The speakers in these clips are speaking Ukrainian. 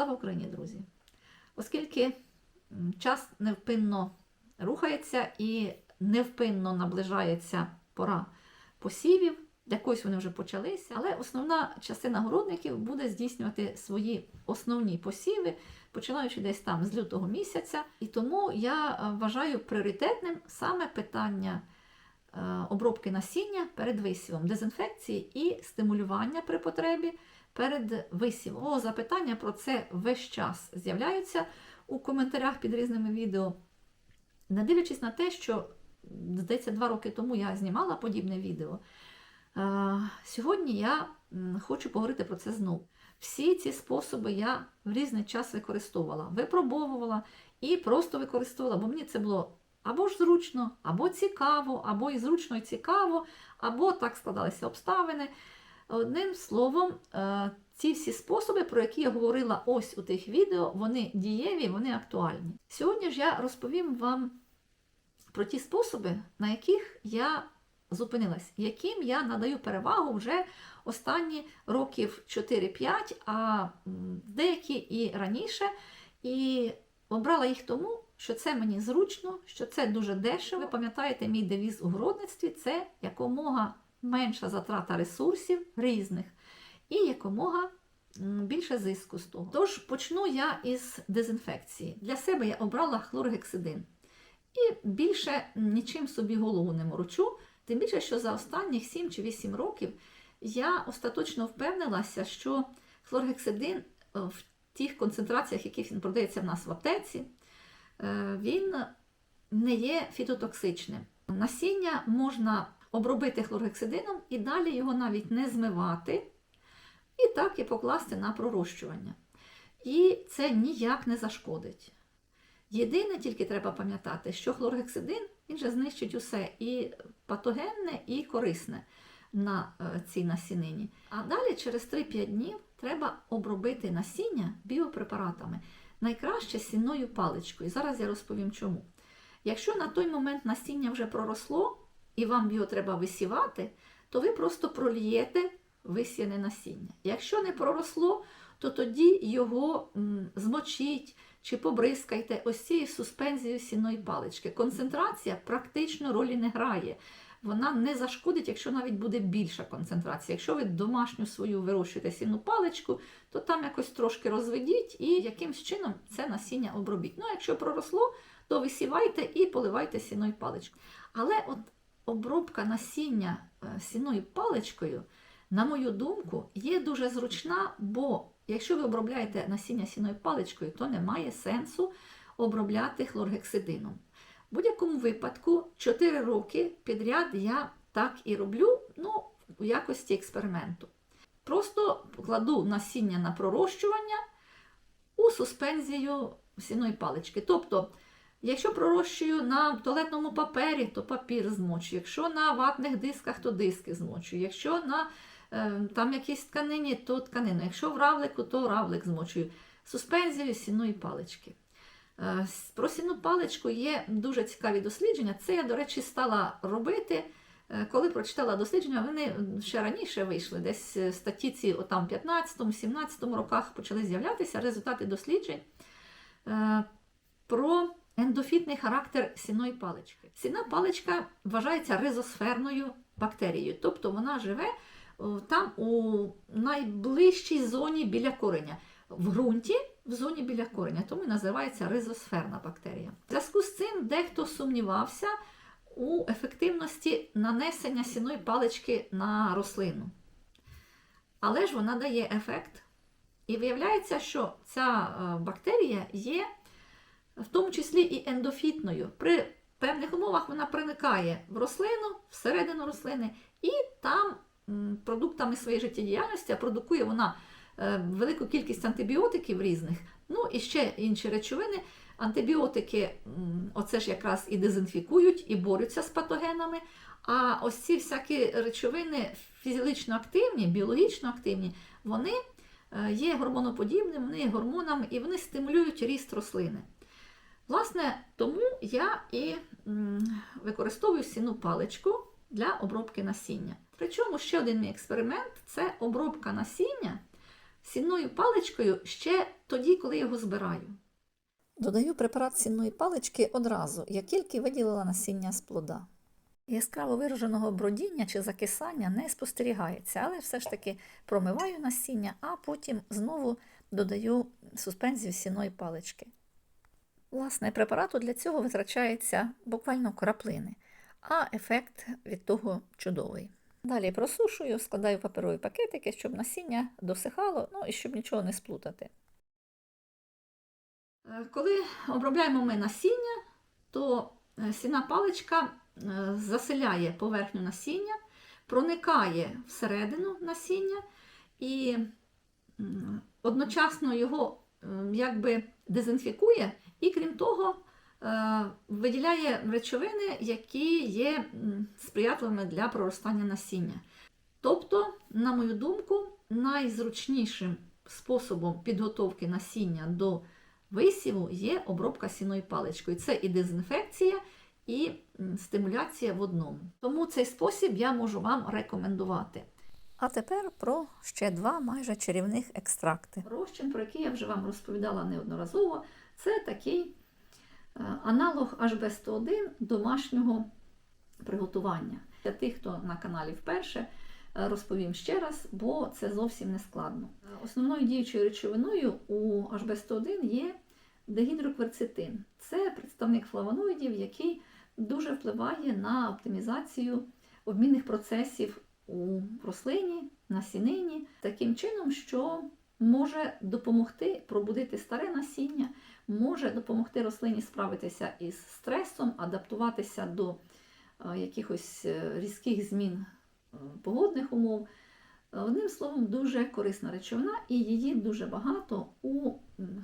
Слава Україні, друзі! Оскільки час невпинно рухається і невпинно наближається пора посівів, якось вони вже почалися, але основна частина городників буде здійснювати свої основні посіви, починаючи десь там з лютого місяця. І тому я е, вважаю пріоритетним саме питання е, обробки насіння перед висівом, дезінфекції і стимулювання при потребі перед висівом. О, запитання про це весь час з'являються у коментарях під різними відео. Не дивлячись на те, що, здається, два роки тому я знімала подібне відео. е, Сьогодні я хочу поговорити про це знову. Всі ці способи я в різний час використовувала, випробовувала і просто використовувала, бо мені це було або ж зручно, або цікаво, або і зручно, і цікаво, або так складалися обставини. Одним словом, е, ці всі способи, про які я говорила ось у тих відео, вони дієві, вони актуальні. Сьогодні ж я розповім вам про ті способи, на яких я зупинилась, яким я надаю перевагу вже останні років 4-5, а деякі і раніше. І обрала їх тому, що це мені зручно, що це дуже дешево. Ви пам'ятаєте, мій девіз у городництві це якомога менша затрата ресурсів різних і якомога більше зиску з того. Тож почну я із дезінфекції. Для себе я обрала хлоргексидин. І більше нічим собі голову не морочу, тим більше, що за останніх 7 чи 8 років я остаточно впевнилася, що хлоргексидин е, в тих концентраціях, яких він продається в нас в аптеці, е, він не є фітотоксичним. Насіння можна обробити хлоргексидином і далі його навіть не змивати, і так і покласти на пророщування. І це ніяк не зашкодить. Єдине тільки треба пам'ятати, що хлоргексидин він же знищить усе і патогенне, і корисне на е, цій насінині. А далі, через 3-5 днів, треба обробити насіння біопрепаратами. Найкраще сінною паличкою. Зараз я розповім чому. Якщо на той момент насіння вже проросло і вам його треба висівати, то ви просто пролієте висіяне насіння. Якщо не проросло, то тоді його змочіть чи побризкайте ось цією суспензією сінної палички. Концентрація практично ролі не грає. Вона не зашкодить, якщо навіть буде більша концентрація. Якщо ви домашню свою вирощуєте сінну паличку, то там якось трошки розведіть і якимсь чином це насіння обробіть. Ну, якщо проросло, то висівайте і поливайте сінною паличкою. Але от обробка насіння е, сінною паличкою, на мою думку, є дуже зручна, бо якщо ви обробляєте насіння сінною паличкою, то немає сенсу обробляти хлоргексидином. В будь-якому випадку 4 роки підряд я так і роблю ну, у якості експерименту. Просто кладу насіння на пророщування у суспензію сіної палички. Тобто, якщо пророщую на туалетному папері, то папір змочу. Якщо на ватних дисках, то диски змочу. Якщо на е, там якійсь тканині, то тканину. Якщо в равлику, то равлик змочую. Суспензію сіної палички. Е, Про сінну паличку є дуже цікаві дослідження. Це я, до речі, стала робити, е, коли прочитала дослідження, вони ще раніше вийшли, десь статті ці отам 15-17 роках почали з'являтися результати досліджень про ендофітний характер сінної палички. Сінна паличка вважається ризосферною бактерією, тобто вона живе там у найближчій зоні біля кореня. В ґрунті в зоні біля кореня, тому і називається ризосферна бактерія. В зв'язку з цим дехто сумнівався у ефективності нанесення сіної палички на рослину. Але ж вона дає ефект. І виявляється, що ця е, бактерія є в тому числі і ендофітною. При певних умовах вона проникає в рослину, всередину рослини, і там продуктами своєї життєдіяльності продукує вона е, велику кількість антибіотиків різних, ну і ще інші речовини. Антибіотики, оце ж якраз і дезінфікують, і борються з патогенами. А ось ці всякі речовини фізіологічно активні, біологічно активні, вони е, є гормоноподібними, вони є гормонами і вони стимулюють ріст рослини. Власне, тому я і використовую сіну паличку для обробки насіння. Причому ще один мій експеримент це обробка насіння сінною паличкою ще тоді, коли його збираю. Додаю препарат сінної палички одразу, як тільки виділила насіння з плода. Яскраво вираженого бродіння чи закисання не спостерігається, але все ж таки промиваю насіння, а потім знову додаю суспензію сіної палички. Власне, препарату для цього витрачається буквально краплини, а ефект від того чудовий. Далі просушую, складаю паперові пакетики, щоб насіння досихало, ну і щоб нічого не сплутати. Е, Коли обробляємо ми насіння, то е, сіна паличка е, заселяє поверхню насіння, проникає всередину насіння і одночасно його якби дезінфікує, і крім того, е, виділяє речовини, які є сприятливими для проростання насіння. Тобто, на мою думку, найзручнішим способом підготовки насіння до висіву є обробка сіною паличкою. Це і дезінфекція, і стимуляція в одному. Тому цей спосіб я можу вам рекомендувати. А тепер про ще два майже чарівних екстракти. Розчин, про який я вже вам розповідала неодноразово, це такий е, аналог HB101 домашнього приготування. Для тих, хто на каналі вперше, е, розповім ще раз, бо це зовсім не складно. Основною діючою речовиною у HB101 є дегідрокверцетин. Це представник флавоноїдів, який дуже впливає на оптимізацію обмінних процесів у рослині, насінині, таким чином, що може допомогти пробудити старе насіння, може допомогти рослині справитися із стресом, адаптуватися до е, якихось е, різких змін е, погодних умов. Одним словом, дуже корисна речовина, і її дуже багато у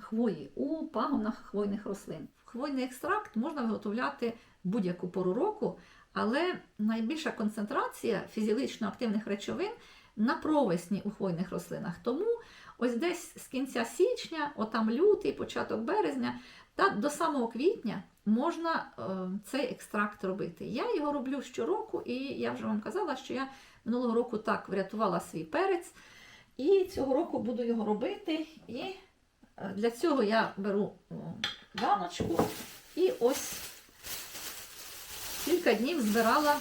хвої, у пагонах хвойних рослин. Хвойний екстракт можна виготовляти будь-яку пору року, але найбільша концентрація фізіологічно активних речовин на провесні у хвойних рослинах. Тому ось десь з кінця січня, отам лютий, початок березня, та до самого квітня можна е, цей екстракт робити. Я його роблю щороку, і я вже вам казала, що я минулого року так врятувала свій перець, і цього року буду його робити. І е, для цього я беру баночку і ось кілька днів збирала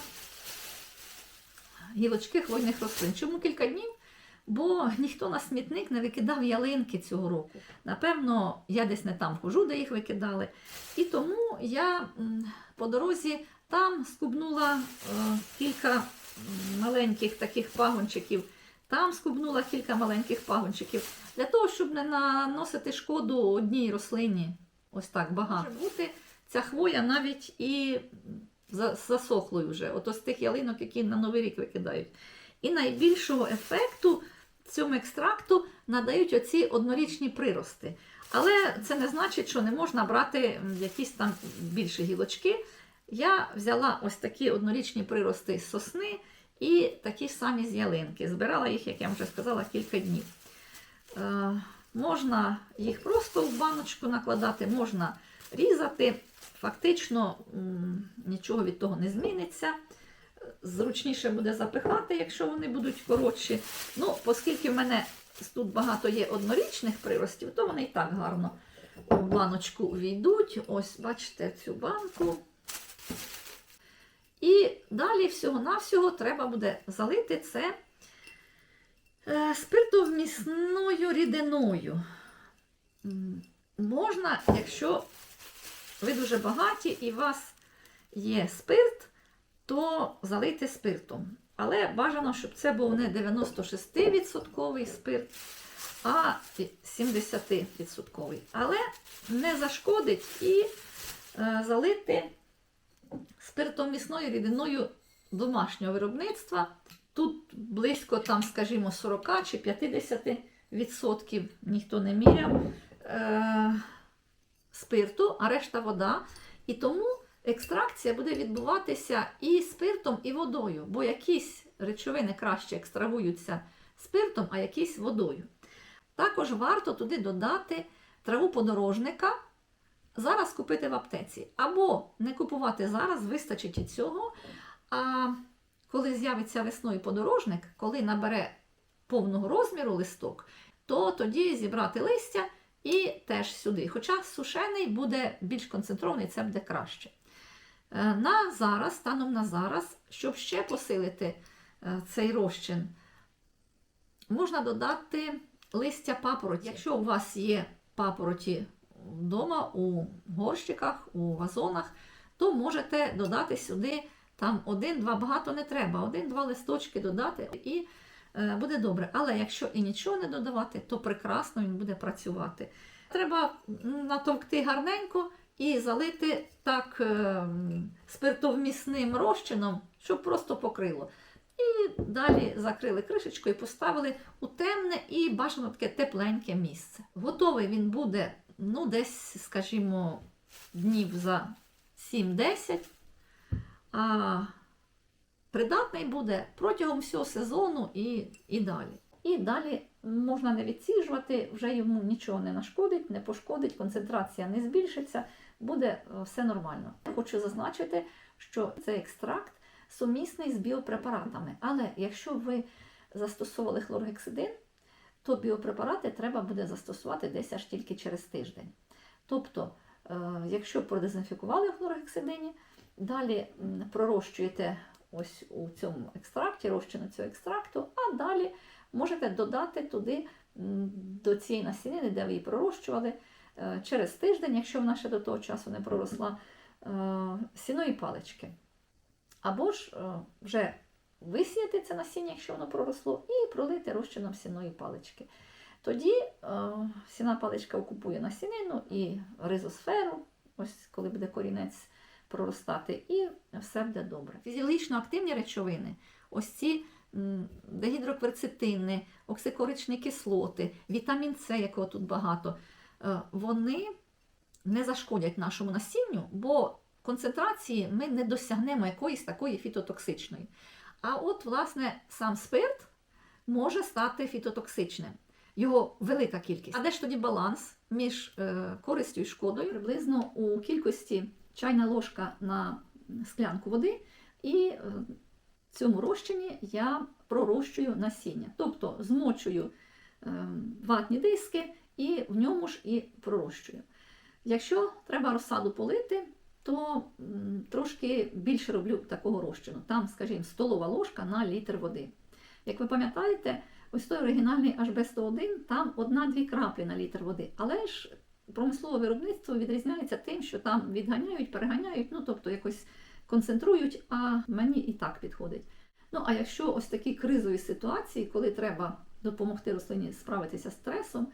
гілочки хвойних рослин. Чому кілька днів? Бо ніхто на смітник не викидав ялинки цього року. Напевно, я десь не там хожу, де їх викидали. І тому я по дорозі там скубнула е, кілька маленьких таких пагончиків, там скубнула кілька маленьких пагончиків, для того, щоб не наносити шкоду одній рослині. Ось так багато. Може бути ця хвоя навіть і засохлою вже, ото з тих ялинок, які на Новий рік викидають. І найбільшого ефекту цьому екстракту надають оці однорічні прирости. Але це не значить, що не можна брати якісь там більші гілочки. Я взяла ось такі однорічні прирости з сосни і такі самі з ялинки. Збирала їх, як я вже сказала, кілька днів. Е, можна їх просто в баночку накладати, можна різати. Фактично нічого від того не зміниться. Зручніше буде запихати, якщо вони будуть коротші. Ну, оскільки в мене тут багато є однорічних приростів, то вони і так гарно в баночку увійдуть. Ось, бачите, цю банку. І далі всього-навсього треба буде залити це е, спиртовмісною рідиною. Можна, якщо ви дуже багаті і у вас є спирт, то залийте спиртом. Але бажано, щоб це був не 96% спирт, а 70%. Але не зашкодить і е, залити спиртомісною рідиною домашнього виробництва. Тут близько, там, скажімо, 40 чи 50% ніхто не міряв е, спирту, а решта вода. І тому екстракція буде відбуватися і спиртом, і водою, бо якісь речовини краще екстравуються спиртом, а якісь водою. Також варто туди додати траву подорожника, зараз купити в аптеці. Або не купувати зараз, вистачить і цього. А коли з'явиться весною подорожник, коли набере повного розміру листок, то тоді зібрати листя і теж сюди. Хоча сушений буде більш концентрований, це буде краще. Е, На зараз, станом на зараз, щоб ще посилити е, цей розчин, можна додати листя папороті. Якщо у вас є папороті вдома у горщиках, у вазонах, то можете додати сюди там один-два, багато не треба, один-два листочки додати і буде добре. Але якщо і нічого не додавати, то прекрасно він буде працювати. Треба натовкти гарненько і залити так е, спиртовмісним розчином, щоб просто покрило. І далі закрили кришечкою і поставили у темне і бажано таке тепленьке місце. Готовий він буде ну, десь, скажімо, днів за 7-10, а придатний буде протягом всього сезону і, і далі. І далі можна не відсіжувати, вже йому нічого не нашкодить, не пошкодить, концентрація не збільшиться, буде е, все нормально. Хочу зазначити, що цей екстракт сумісний з біопрепаратами. Але якщо ви застосовували хлоргексидин, то біопрепарати треба буде застосувати десь аж тільки через тиждень. Тобто, е, якщо продезінфікували в хлоргексидині, далі пророщуєте ось у цьому екстракті, розчину цього екстракту, а далі можете додати туди до цієї насінини, де ви її пророщували, е, через тиждень, якщо вона ще до того часу не проросла, е, сіної палички. Або ж е, вже висіяти це насіння, якщо воно проросло, і пролити розчином сіної палички. Тоді сіна паличка окупує насінину і ризосферу, ось коли буде корінець проростати, і все буде добре. Фізіологічно активні речовини, ось ці м, дегідрокверцетини, оксикоричні кислоти, вітамін С, якого тут багато, е, вони не зашкодять нашому насінню, бо концентрації ми не досягнемо якоїсь такої фітотоксичної. А от, власне, сам спирт може стати фітотоксичним. Його велика кількість. А де ж тоді баланс між е, користю і шкодою? Приблизно у кількості чайна ложка на склянку води, і е, в цьому розчині я пророщую насіння. Тобто змочую е, ватні диски і в ньому ж і пророщую. Якщо треба розсаду полити, то трошки більше роблю такого розчину. Там, скажімо, столова ложка на літр води. Як ви пам'ятаєте, ось той оригінальний HB101, там одна-дві краплі на літр води. Але ж промислове виробництво відрізняється тим, що там відганяють, переганяють, ну тобто якось концентрують, а мені і так підходить. Ну а якщо ось такі кризові ситуації, коли треба допомогти рослині справитися з стресом,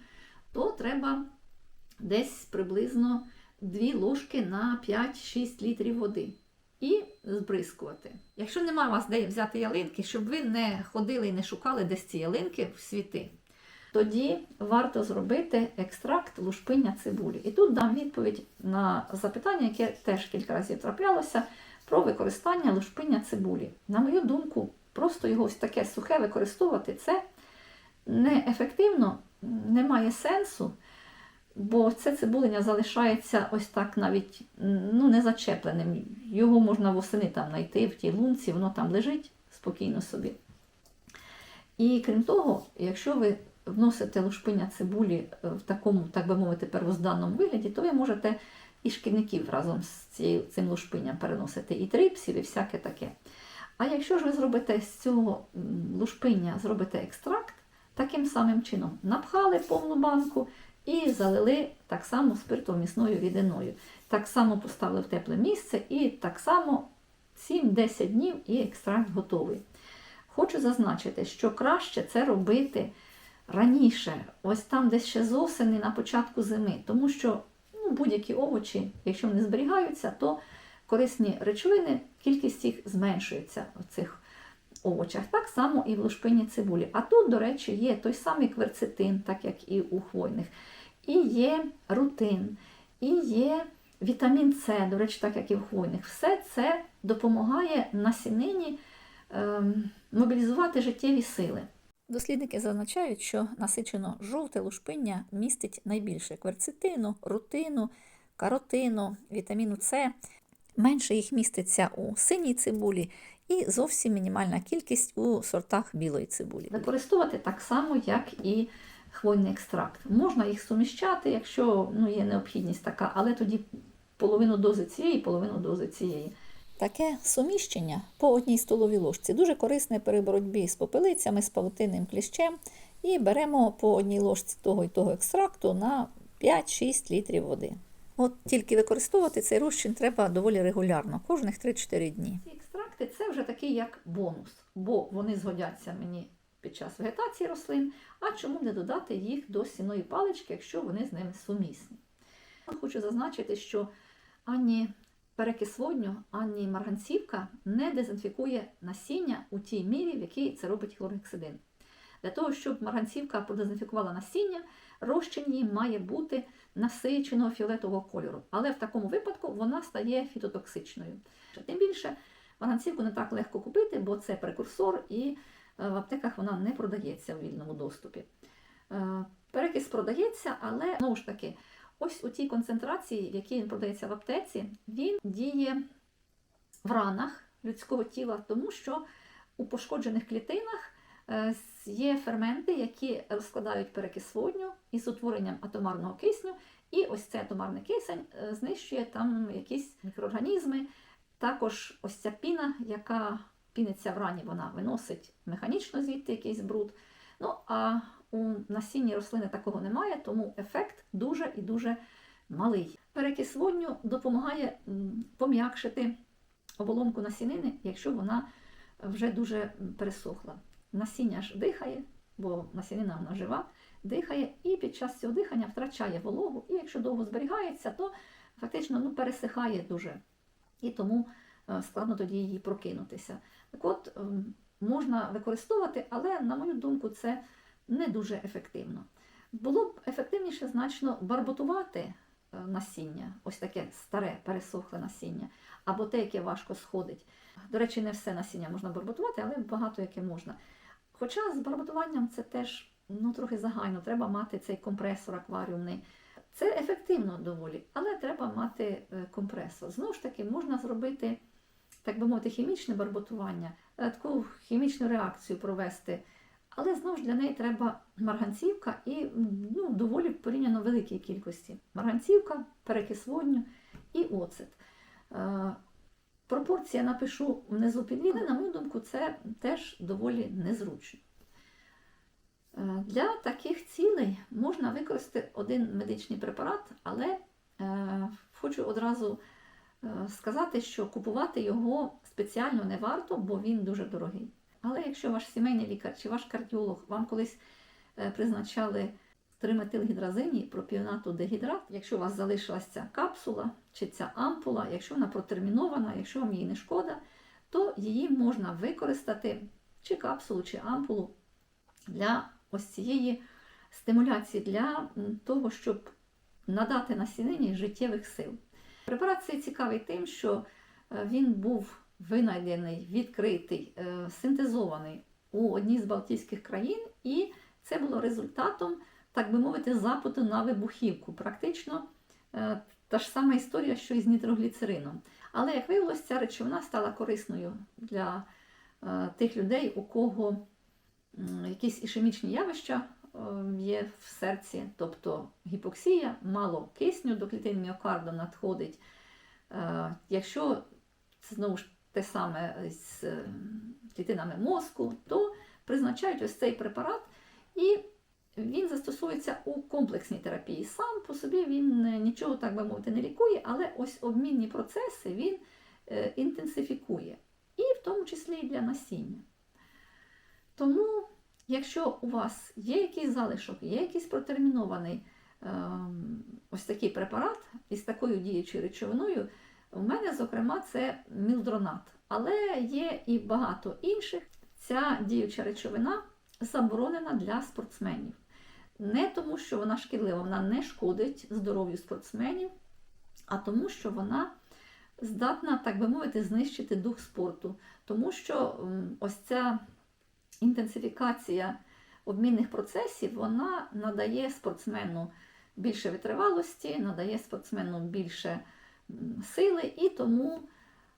то треба десь приблизно 2 ложки на 5-6 літрів води і збризкувати. Якщо немає у вас де взяти ялинки, щоб ви не ходили і не шукали десь ці ялинки в світи, тоді варто зробити екстракт лушпиння цибулі. І тут дам відповідь на запитання, яке теж кілька разів траплялося, про використання лушпиння цибулі. На мою думку, просто його ось таке сухе використовувати це неефективно, немає сенсу. Бо це цибулення залишається ось так навіть ну, не зачепленим. Його можна восени там знайти в тій лунці, воно там лежить спокійно собі. І крім того, якщо ви вносите лушпиня цибулі в такому, так би мовити, первозданному вигляді, то ви можете і шкідників разом з цим лушпинням переносити, і трипсів, і всяке таке. А якщо ж ви зробите з цього м, лушпиння, зробите екстракт, таким самим чином напхали повну банку і залили так само спиртовмісною рідиною. Так само поставили в тепле місце і так само 7-10 днів і екстракт готовий. Хочу зазначити, що краще це робити раніше, ось там десь ще з осені на початку зими, тому що ну, будь-які овочі, якщо вони зберігаються, то корисні речовини, кількість їх зменшується в цих овочах. Так само і в лушпині цибулі. А тут, до речі, є той самий кверцетин, так як і у хвойних, і є рутин, і є вітамін С, до речі, так як і в хвойних. Все це допомагає насінині ем, мобілізувати життєві сили. Дослідники зазначають, що насичено жовте лушпиння містить найбільше кверцетину, рутину, каротину, вітаміну С. Менше їх міститься у синій цибулі і зовсім мінімальна кількість у сортах білої цибулі. Використовувати так само, як і хвойний екстракт. Можна їх суміщати, якщо ну, є необхідність така, але тоді половину дози цієї, половину дози цієї. Таке суміщення по одній столовій ложці дуже корисне при боротьбі з попелицями, з павутинним кліщем. І беремо по одній ложці того і того екстракту на 5-6 літрів води. От тільки використовувати цей розчин треба доволі регулярно, кожних 3-4 дні. Ці екстракти це вже такий як бонус, бо вони згодяться мені під час вегетації рослин. А чому не додати їх до сіної палички, якщо вони з ними сумісні? Хочу зазначити, що ані перекис водню, ані марганцівка не дезінфікує насіння у тій мірі, в якій це робить хлоргексидин. Для того, щоб марганцівка продезінфікувала насіння, розчин її має бути насиченого фіолетового кольору. Але в такому випадку вона стає фітотоксичною. Тим більше марганцівку не так легко купити, бо це прекурсор, і е, в аптеках вона не продається в вільному доступі. Е, Перекис продається, але знову ж таки, ось у тій концентрації, в якій він продається в аптеці, він діє в ранах людського тіла, тому що у пошкоджених клітинах е, є ферменти, які розкладають перекис водню із утворенням атомарного кисню, і ось цей атомарний кисень е, знищує там якісь мікроорганізми. Також ось ця піна, яка піниться в рані, вона виносить механічно звідти якийсь бруд. Ну а у насінні рослини такого немає, тому ефект дуже і дуже малий. Перекис водню допомагає пом'якшити оболонку насінини, якщо вона вже дуже пересохла. Насіння ж дихає, бо насінина вона жива, дихає і під час цього дихання втрачає вологу, і якщо довго зберігається, то фактично ну, пересихає дуже. І тому е, складно тоді її прокинутися. Так от ем, можна використовувати, але, на мою думку, це не дуже ефективно. Було б ефективніше значно барботувати е, насіння, ось таке старе пересохле насіння, або те, яке важко сходить. До речі, не все насіння можна барботувати, але багато яке можна. Хоча з барботуванням це теж ну, трохи загально, треба мати цей компресор акваріумний. Це ефективно доволі, але треба мати е, компресор. Знову ж таки, можна зробити, так би мовити, хімічне барботування, е, таку хімічну реакцію провести. Але знову ж для неї треба марганцівка і ну, доволі порівняно великій кількості. Марганцівка, перекис водню і оцет. Е, Пропорція напишу внизу під відео, на мою думку, це теж доволі незручно. Е, Для таких цілей можна використати один медичний препарат, але е, хочу одразу сказати, що купувати його спеціально не варто, бо він дуже дорогий. Але якщо ваш сімейний лікар чи ваш кардіолог вам колись е, призначали триметилгідразині пропіонату дегідрат, якщо у вас залишилася ця капсула чи ця ампула, якщо вона протермінована, якщо вам її не шкода, то її можна використати чи капсулу, чи ампулу для ось цієї стимуляції, для того, щоб надати насінині життєвих сил. Препарат цей цікавий тим, що е, він був винайдений, відкритий, е, синтезований у одній з Балтійських країн, і це було результатом, так би мовити, запиту на вибухівку. Практично е, та ж сама історія, що і з нітрогліцерином. Але, як виявилося, ця речовина стала корисною для е, тих людей, у кого якісь ішемічні явища є в серці, тобто гіпоксія, мало кисню до клітин міокарду надходить. Якщо знову ж те саме з е, клітинами мозку, то призначають ось цей препарат, і він застосується у комплексній терапії. Сам по собі він е, нічого, так би мовити, не лікує, але ось обмінні процеси він е, інтенсифікує, і в тому числі і для насіння. Тому, якщо у вас є якийсь залишок, є якийсь протермінований ем, ось такий препарат із такою діючою речовиною, у мене, зокрема, це мілдронат. Але є і багато інших. Ця діюча речовина заборонена для спортсменів. Не тому, що вона шкідлива, вона не шкодить здоров'ю спортсменів, а тому, що вона здатна, так би мовити, знищити дух спорту. Тому що ось ця інтенсифікація обмінних процесів вона надає спортсмену більше витривалості, надає спортсмену більше сили і тому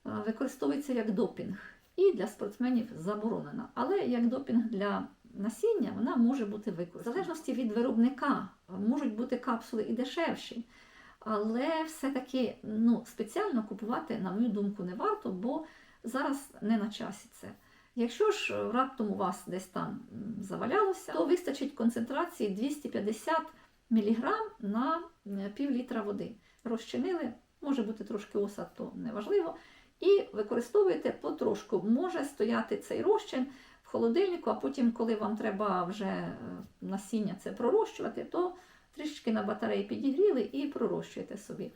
е, використовується як допінг. І для спортсменів заборонена. Але як допінг для насіння вона може бути використана. В залежності від виробника можуть бути капсули і дешевші, але все-таки ну, спеціально купувати, на мою думку, не варто, бо зараз не на часі це. Якщо ж е, раптом у вас десь там завалялося, то вистачить концентрації 250 мг на е, пів літра води. Розчинили, може бути трошки осад, то неважливо. І використовуєте потрошку. Може стояти цей розчин в холодильнику, а потім, коли вам треба вже е, насіння це пророщувати, то трішечки на батареї підігріли і пророщуєте собі.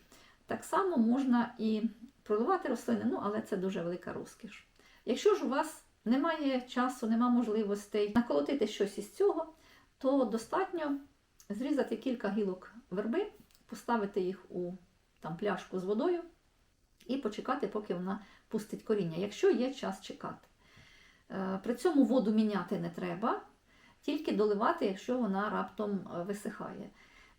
Так само можна і проливати рослини, ну але це дуже велика розкіш. Якщо ж у вас немає часу, немає можливостей наколотити щось із цього, то достатньо зрізати кілька гілок верби, поставити їх у там, пляшку з водою і почекати, поки вона пустить коріння, якщо є час чекати. Е, При цьому воду міняти не треба, тільки доливати, якщо вона раптом е, висихає.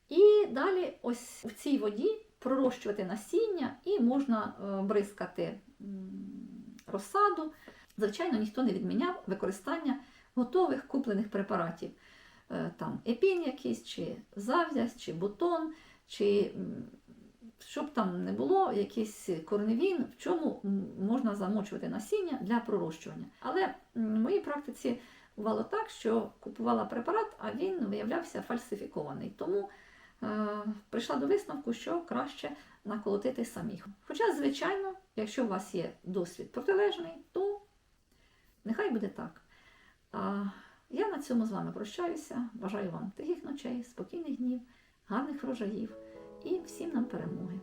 І далі ось в цій воді пророщувати насіння і можна е, бризкати розсаду. Звичайно, ніхто не відміняв використання готових куплених препаратів. Там епін якийсь, чи зав'язь, чи бутон, чи щоб там не було, якийсь корневін, в чому можна замочувати насіння для пророщування. Але в моїй практиці бувало так, що купувала препарат, а він виявлявся фальсифікований. Тому е, прийшла до висновку, що краще наколотити самих. Хоча, звичайно, якщо у вас є досвід протилежний, то нехай буде так. А я на цьому з вами прощаюся. Бажаю вам тихих ночей, спокійних днів, гарних врожаїв і всім нам перемоги.